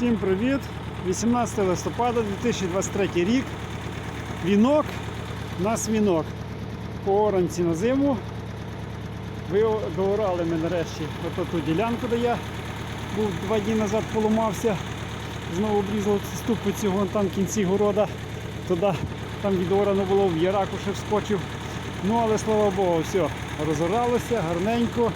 Всім привіт! 18 листопада 2023 рік. Вінок. У нас вінок. По оранці на зиму. Ви доорали ми нарешті ото ту ділянку, де я був два дні назад поламався. Знову обрізав ступицю вон там в кінці города. Туди там відорано було, в яраку ще вскочив. Ну але слава Богу, все, розоралося гарненько.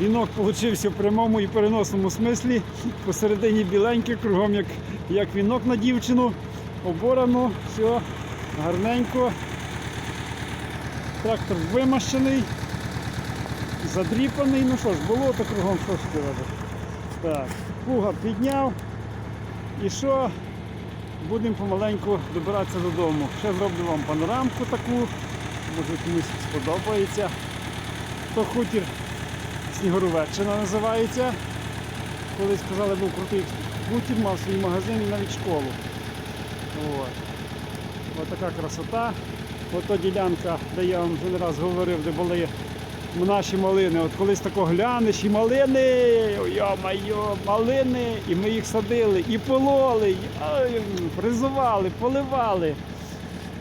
Вінок получився в прямому і переносному смислі. Посередині біленьке, кругом як, як вінок на дівчину. Оборано, все, гарненько. Трактор вимащений, задріпаний. Ну що ж, болото кругом, що ж ти робиш? Так, пуга підняв. І що? Будемо помаленьку добиратися додому. Ще зроблю вам панорамку таку. Може комусь сподобається. То хутір Снігуровеччина називається. Колись сказали, був крутий хутір, мав свій магазин і навіть школу. От. Ось така красота. Ото ділянка, де я вам вже не раз говорив, де були наші малини. От колись тако глянеш і малини, йо-майо, малини, і ми їх садили, і пололи, і, призували, поливали,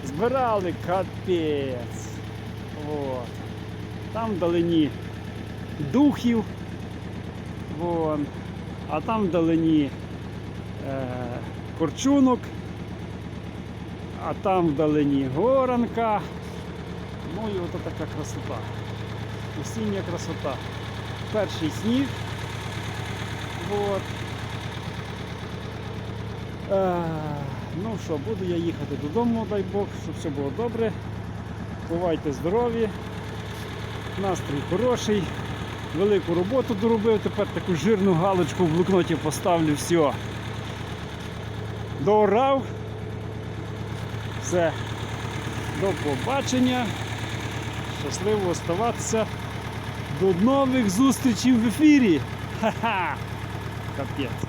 збирали, капець. От. Там вдалині духів. Вон. А там вдалині е, корчунок, а там вдалині горанка. Ну і ото така красота. Осіння красота. Перший сніг. От. Е, ну що, буду я їхати додому, дай Бог, щоб все було добре. Бувайте здорові. Настрій хороший. Велику роботу доробив, тепер таку жирну галочку в блокноті поставлю, все. Доорав. Все. До побачення. Щасливо оставатися. До нових зустрічей в ефірі. Ха-ха! Капець.